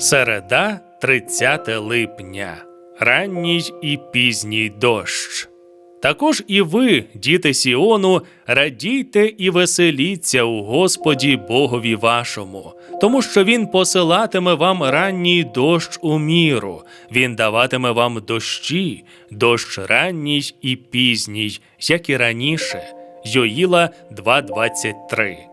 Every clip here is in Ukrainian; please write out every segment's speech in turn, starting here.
Середа, 30 липня. Ранній і пізній дощ. Також і ви, діти Сіону, радійте і веселіться у Господі Богові вашому, тому що Він посилатиме вам ранній дощ у міру, Він даватиме вам дощі, дощ ранній і пізній, як і раніше. Йоїла 2.23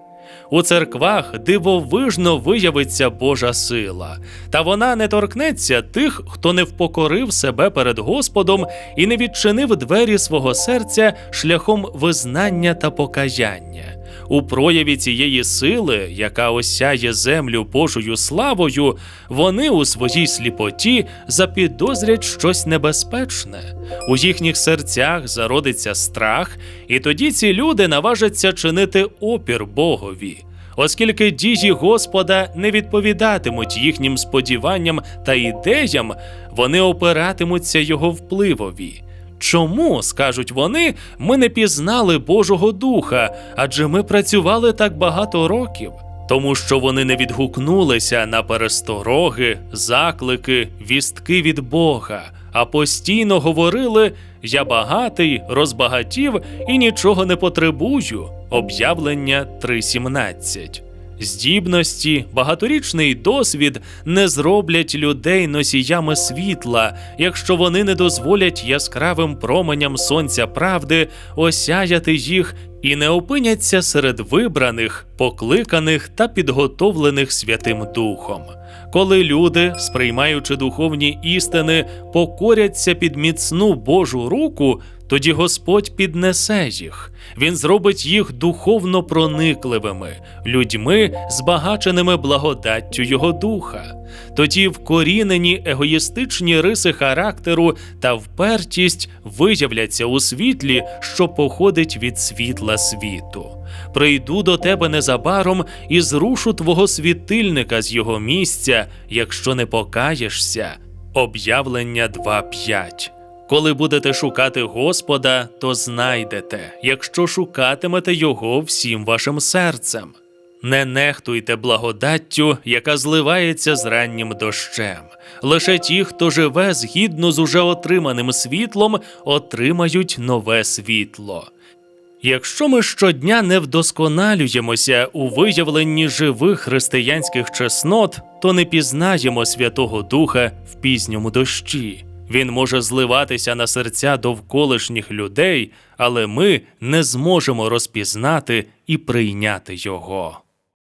у церквах дивовижно виявиться Божа сила, та вона не торкнеться тих, хто не впокорив себе перед Господом і не відчинив двері свого серця шляхом визнання та покаяння. У прояві цієї сили, яка осяє землю Божою славою, вони у своїй сліпоті запідозрять щось небезпечне. У їхніх серцях зародиться страх, і тоді ці люди наважаться чинити опір Богові. Оскільки дії Господа не відповідатимуть їхнім сподіванням та ідеям, вони опиратимуться його впливові. Чому, скажуть вони, ми не пізнали Божого Духа, адже ми працювали так багато років? Тому що вони не відгукнулися на перестороги, заклики, вістки від Бога, а постійно говорили: Я багатий, розбагатів і нічого не потребую. Об'явлення 3.17 Здібності, багаторічний досвід не зроблять людей носіями світла, якщо вони не дозволять яскравим променям сонця правди осяяти їх і не опиняться серед вибраних, покликаних та підготовлених Святим Духом. Коли люди, сприймаючи духовні істини, покоряться під міцну Божу руку, тоді Господь піднесе їх. Він зробить їх духовно проникливими, людьми, збагаченими благодаттю Його духа. Тоді вкорінені егоїстичні риси характеру та впертість виявляться у світлі, що походить від світла світу. Прийду до тебе незабаром і зрушу твого світильника з його місця, якщо не покаєшся. Об'явлення 2.5 коли будете шукати Господа, то знайдете, якщо шукатимете Його всім вашим серцем. Не нехтуйте благодаттю, яка зливається з раннім дощем. Лише ті, хто живе згідно з уже отриманим світлом, отримають нове світло. Якщо ми щодня не вдосконалюємося у виявленні живих християнських чеснот, то не пізнаємо Святого Духа в пізньому дощі. Він може зливатися на серця довколишніх людей, але ми не зможемо розпізнати і прийняти його.